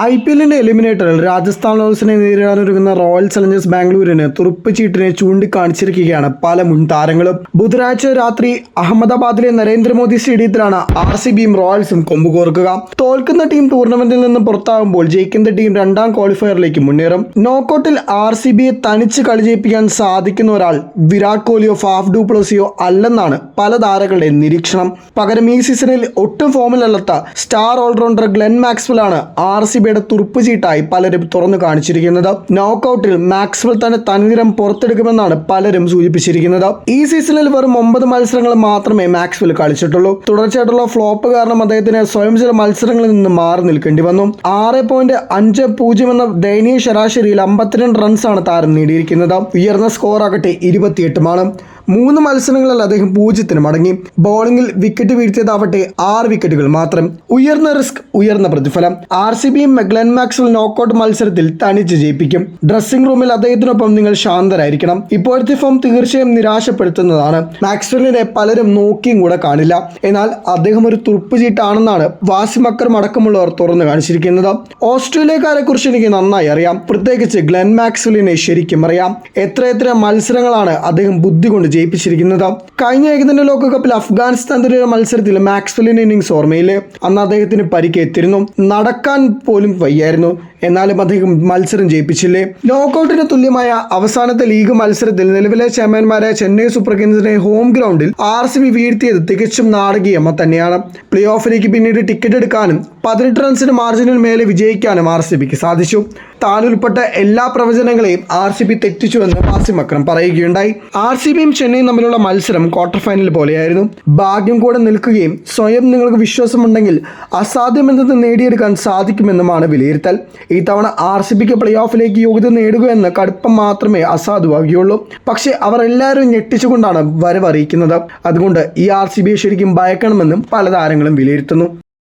I P എല്ലിന്റെ എലിമിനേറ്ററിൽ രാജസ്ഥാൻ റോയൽസിനെ നേരിടാനൊരുങ്ങുന്ന royal Challengers ബാംഗ്ലൂരിന് തുറുപ്പ് ചീട്ടിനെ ചൂണ്ടിക്കാണിച്ചിരിക്കുകയാണ് പല മുൻ താരങ്ങളും. ബുധനാഴ്ച രാത്രി അഹമ്മദാബാദിലെ നരേന്ദ്രമോദി സ്റ്റേഡിയത്തിലാണ് ആർ സി ബിയും റോയൽസും കൊമ്പുകോർക്കുക. തോൽക്കുന്ന ടീം ടൂർണമെന്റിൽ നിന്ന് പുറത്താകുമ്പോൾ ജയിക്കുന്ന ടീം രണ്ടാം ക്വാളിഫയറിലേക്ക് മുന്നേറും. നോക്കൌട്ടിൽ ആർ സി ബിയെ തനിച്ച് കളി ജയിപ്പിക്കാൻ സാധിക്കുന്ന ഒരാൾ വിരാട് കോഹ്ലിയോ ഫാഫ് ഡൂപ്ലോസിയോ അല്ലെന്നാണ് പല താരങ്ങളുടെ നിരീക്ഷണം. പകരം ഈ സീസണിൽ ഒട്ടും ഫോമിലല്ലാത്ത സ്റ്റാർ ഓൾറൗണ്ടർ ഗ്ലെൻ മാക്സ്വെൽ ആണ് ആർ സി ബിയുടെ തുറുപ്പ് ചീട്ടായി പലരും തുറന്നു കാണിച്ചിരിക്കുന്നത്. നോക്കൌട്ടിൽ മാക്സ്വെൽ തന്നെ തനിനിരം പുറത്തെടുക്കുമെന്നാണ് പലരും സൂചിപ്പിച്ചിരിക്കുന്നത്. ഈ സീസണിൽ വെറും ഒമ്പത് മത്സരങ്ങൾ മാത്രമേ മാക്സ്വെൽ കളിച്ചിട്ടുള്ളൂ. തുടർച്ചയായിട്ടുള്ള ഫ്ലോപ്പ് കാരണം അദ്ദേഹത്തിന് സ്വയം ചില മത്സരങ്ങളിൽ നിന്ന് മാറി നിൽക്കേണ്ടി വന്നു. ആറ് പോയിന്റ് അഞ്ച് പൂജ്യം എന്ന ദയനീയ ശരാശരിയിൽ അമ്പത്തിരണ്ട് റൺസാണ് താരം നേടിയിരിക്കുന്നത്. ഉയർന്ന സ്കോർ ആകട്ടെ ഇരുപത്തിയെട്ടുമാണ്. മൂന്ന് മത്സരങ്ങളിൽ അദ്ദേഹം പൂജ്യത്തിന് മടങ്ങി. ബോളിംഗിൽ വിക്കറ്റ് വീഴ്ത്തിയതാവട്ടെ ആറ് വിക്കറ്റുകൾ മാത്രം. ഉയർന്ന റിസ്ക് ഉയർന്ന പ്രതിഫലം. ആർ സി ബിയും മെഗ്ലൻ മാക്സ്വൽ നോക്കൌട്ട് മത്സരത്തിൽ തനിച്ച് ജയിപ്പിക്കും. ഡ്രസ്സിംഗ് റൂമിൽ അദ്ദേഹത്തിനൊപ്പം നിങ്ങൾ ശാന്തരായിരിക്കണം. ഇപ്പോഴത്തെ ഫോം തീർച്ചയായും നിരാശപ്പെടുത്തുന്നതാണ്. മാക്സ്വലിനെ പലരും നോക്കിയും കൂടെ കാണില്ല. എന്നാൽ അദ്ദേഹം ഒരു തുറുപ്പ് ചീട്ടാണെന്നാണ് വാസിം അക്രം അടക്കമുള്ളവർ തുറന്നു കാണിച്ചിരിക്കുന്നത്. ഓസ്ട്രേലിയക്കാരെ കുറിച്ച് എനിക്ക് നന്നായി അറിയാം. പ്രത്യേകിച്ച് ഗ്ലെൻ മാക്സ്വലിനെ ശരിക്കും അറിയാം. എത്രയെത്ര മത്സരങ്ങളാണ് അദ്ദേഹം ബുദ്ധി കൊണ്ട് ജയിപ്പിച്ചിരിക്കുന്നത്. കഴിഞ്ഞ ഏകദിന ലോകകപ്പിൽ അഫ്ഗാനിസ്ഥാനെതിരെ മത്സരത്തിൽ മാക്സ്വലിൻ ഇന്നിങ്സ് ഓർമ്മയിൽ അന്ന് അദ്ദേഹത്തിന് പരിക്കേറ്റിരുന്നു. നടക്കാൻ പോലും വയ്യായിരുന്നു. എന്നാലും അദ്ദേഹം മത്സരം ജയിപ്പിച്ചില്ലേ? നോക്കൌട്ടിന് തുല്യമായ അവസാനത്തെ ലീഗ് മത്സരത്തിൽ നിലവിലെ ചാമ്പ്യന്മാരായ ചെന്നൈ സൂപ്പർ കിങ്സിനെ ഹോം ഗ്രൗണ്ടിൽ ആർ സി ബി വീഴ്ത്തിയത് തികച്ചും നാടകീയമ തന്നെയാണ്. പ്ലേ ഓഫിലേക്ക് പിന്നീട് ടിക്കറ്റ് എടുക്കാനും പതിനെട്ട് റൺസിന് മാർജിനിൽ മേലെ വിജയിക്കാനും ആർ സി ബിക്ക് സാധിച്ചു. താൻ ഉൾപ്പെട്ട എല്ലാ പ്രവചനങ്ങളെയും ആർ സി ബി തെറ്റിച്ചുവെന്ന് വാസിം അക്രം പറയുകയുണ്ടായി. ആർ സി ബിയും ചെന്നൈയും തമ്മിലുള്ള മത്സരം ക്വാർട്ടർ ഫൈനൽ പോലെയായിരുന്നു. ഭാഗ്യം കൂടെ നിൽക്കുകയും സ്വയം നിങ്ങൾക്ക് വിശ്വാസമുണ്ടെങ്കിൽ അസാധ്യമെന്നത് നേടിയെടുക്കാൻ സാധിക്കുമെന്നുമാണ് വിലയിരുത്തൽ. ഈ തവണ ആർ സി ബിക്ക് പ്ലേ ഓഫിലേക്ക് യോഗ്യത നേടുക എന്ന കടുപ്പം മാത്രമേ അസാധുവാകുകയുള്ളൂ. പക്ഷേ അവർ എല്ലാവരും ഞെട്ടിച്ചുകൊണ്ടാണ് വരവറിയിക്കുന്നത് അതുകൊണ്ട് ഈ ആർ സി ബിയെ ശരിക്കും ഭയക്കണമെന്നും പല താരങ്ങളും വിലയിരുത്തുന്നു.